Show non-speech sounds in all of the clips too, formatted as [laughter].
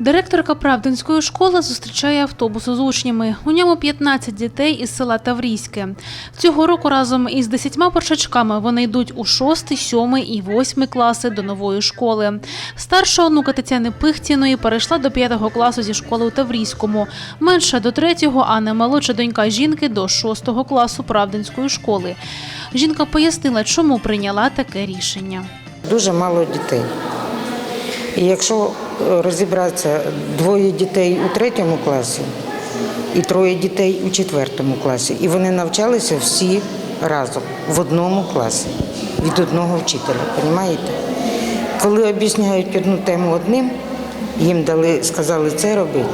Директорка Правдинської школи зустрічає автобус з учнями. У ньому 15 дітей із села Таврійське. Цього року разом із 10 почачками вони йдуть у 6, 7 і 8 класи до нової школи. Старша онука Тетяни Пихтіної перейшла до 5 класу зі школи у Таврійському. Менша до 3, а наймолодша донька жінки до 6 класу Правдинської школи. Жінка пояснила, чому прийняла таке рішення. Дуже мало дітей. І якщо розібратися, двоє дітей у третьому класі і троє дітей у четвертому класі, і вони навчалися всі разом в одному класі від одного вчителя. Розумієте? Коли об'ясняють одну тему одним, їм дали, сказали це робити,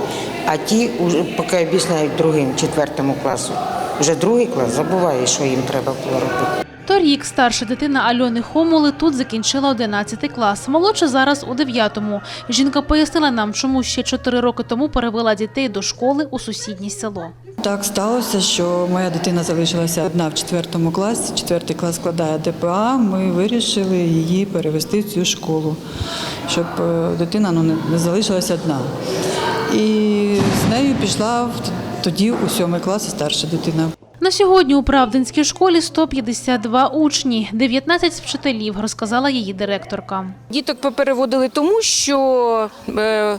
а ті, поки об'ясняють другим, четвертому класу, вже другий клас забуває, що їм треба було робити. Торік старша дитина Альони Хомули тут закінчила 11 клас. Молодша зараз у 9-му. Жінка пояснила нам, чому ще 4 роки тому перевела дітей до школи у сусіднє село. Так сталося, що моя дитина залишилася одна в четвертому класі. Четвертий клас складає ДПА. Ми вирішили її перевести в цю школу, щоб е, дитина ну, не- залишилася одна. І з нею пішла тоді у сьомий клас старша дитина. На сьогодні у Правдинській школі 152 учні, 19 вчителів, розказала її директорка. Діток попереводили тому, що е,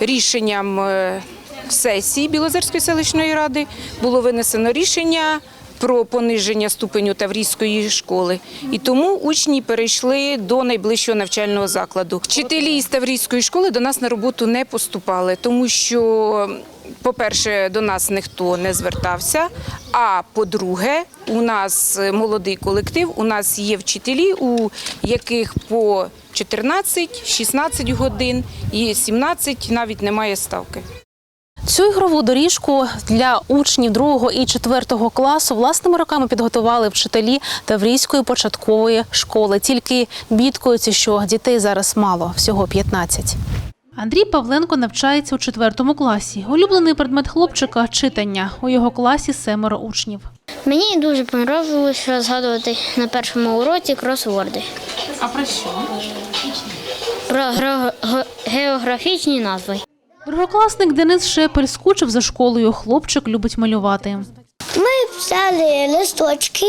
рішенням е, сесії Білозерської селищної ради було винесено рішення про пониження ступеню Таврійської школи. І тому учні перейшли до найближчого навчального закладу. Вчителі з Таврійської школи до нас на роботу не поступали, тому що. По-перше, до нас ніхто не звертався. А по-друге, у нас молодий колектив, у нас є вчителі, у яких по 14-16 годин і 17 навіть немає ставки. Цю ігрову доріжку для учнів 2 і 4 класу власними руками підготували вчителі Таврійської початкової школи. Тільки бідкуються, що дітей зараз мало, всього 15. Андрій Павленко навчається у 4 класі. Улюблений предмет хлопчика читання. У його класі семеро учнів. Мені дуже подобалося розгадувати на першому уроці кросворди. А про що? Про географічні назви. Другокласник Денис Шепель скучив за школою. Хлопчик любить малювати. Ми взяли листочки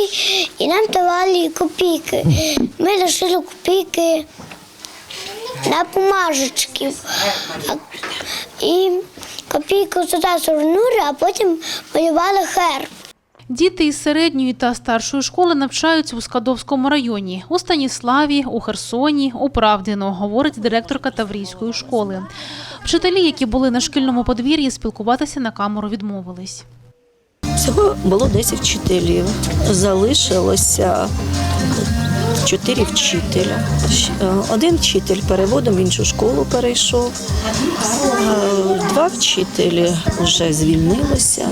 і нам давали копійки. Ми лишили копійки на бумажечки. І копійку сюди звернули, а потім малювали хер. Діти із середньої та старшої школи навчаються у Скадовському районі, у Станіславі, у Херсоні, у Правдино, говорить директорка Таврійської школи. Вчителі, які були на шкільному подвір'ї, спілкуватися на камеру відмовились. Всього було 10 вчителів. Залишилося 4 вчителя. Е, Один вчитель переводом в іншу школу перейшов. Е, Два вчителі вже звільнилися.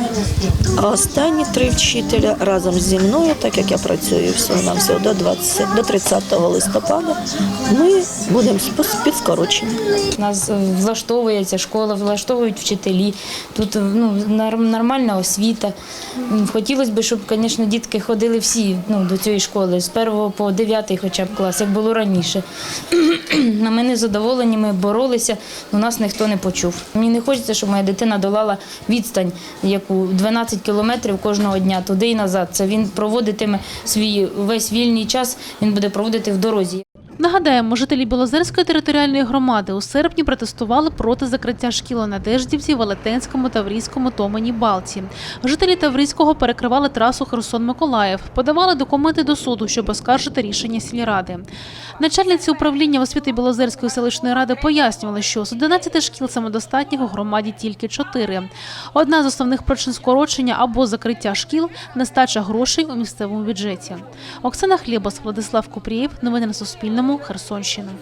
А останні три вчителя разом зі мною, так як я працюю всього на всього до 20, до 30 листопада, ми будемо спос- під скороченням. Нас влаштовує ця школа, влаштовують вчителі. Тут ну, нормальна освіта. Хотілося б, щоб, звісно, дітки ходили всі ну, до цієї школи 1 по 9 хоча б клас, як було раніше. [clears throat] На ми не задоволені, ми боролися, але нас ніхто не почув. Мені не хочеться, щоб моя дитина долала відстань, яку 12 кілометрів кожного дня туди і назад. Це він проводитиме свій весь вільний час, він буде проводити в дорозі. Нагадаємо, жителі Білозерської територіальної громади у серпні протестували проти закриття шкіл у Надеждівці, Велетенському, Таврійському, Томені, Балті. Жителі Таврійського перекривали трасу Херсон-Миколаїв, подавали документи до суду, щоб оскаржити рішення сільради. Начальниці управління освіти Білозерської селищної ради пояснювали, що з 11 шкіл самодостатніх у громаді тільки 4. Одна з основних причин скорочення або закриття шкіл – нестача грошей у місцевому бюджеті. Оксана Хлєбос, Владислав Купрієв. Новини на Суспільному. Херсонщина.